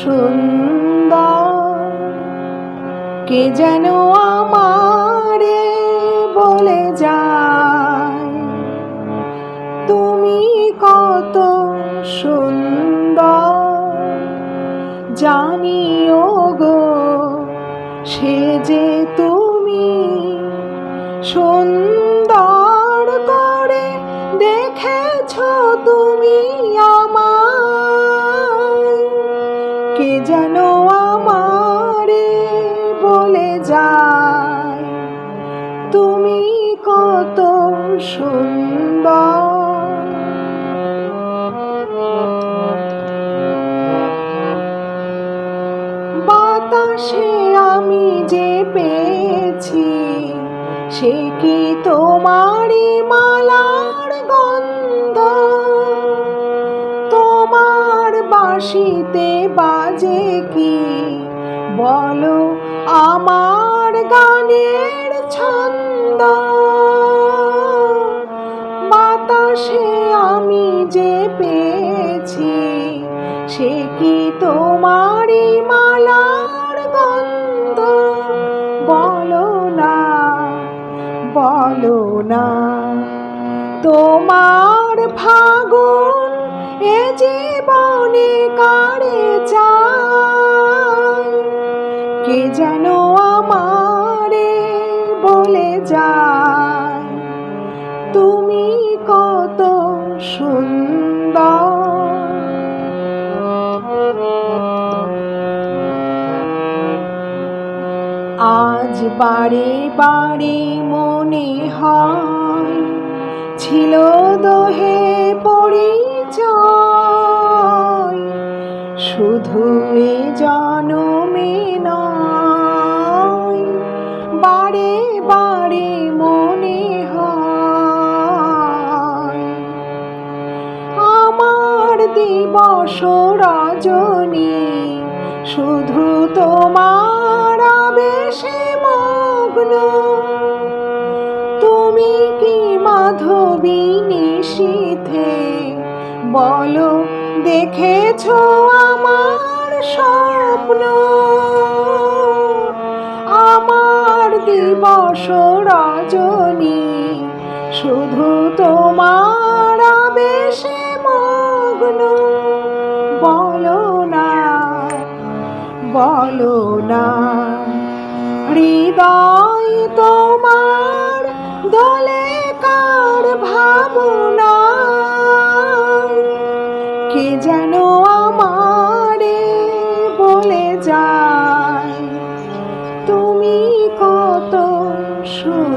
সুন্দর। কে যেন আমারে বলে যায়, তুমি কত সুন্দর। জানিও গো, সে যে তুমি সুন্দর করে দেখেছ তুমি আমায়। সুন্দর। বাতাসে আমি যে পেয়েছি, সে কি তোমারই মালার গন্ধ? তোমার বাঁশিতে বাজে কি? বলো আমার গানের ছন্দ। বাতাসে আমি যে পেয়েছি, সে কি তোমারই মালার গন্ধ? বলো না বলো না। তোমার ফাগুন এ জীবনে কারে চায়? কে যেন আমারে বলে যায়, তুমি কত সুন্দর। আজ বারে বারে মনে হয় ছিল দোহে পরিচয়। শুধু এ জনমে নয় দিবস শুধু তোমার আবেশে মগ্ন। তুমি কি মাধবী নিশীথে? বলো, দেখেছ আমার স্বপ্ন? আমার দিবস রজনী, শুধু তোমার আবেশে মগ্ন। বলো না হৃদয় তোমার দলে কার ভাবনা? কে যেন আমারে বলে যায়? তুমি কত সুন্দর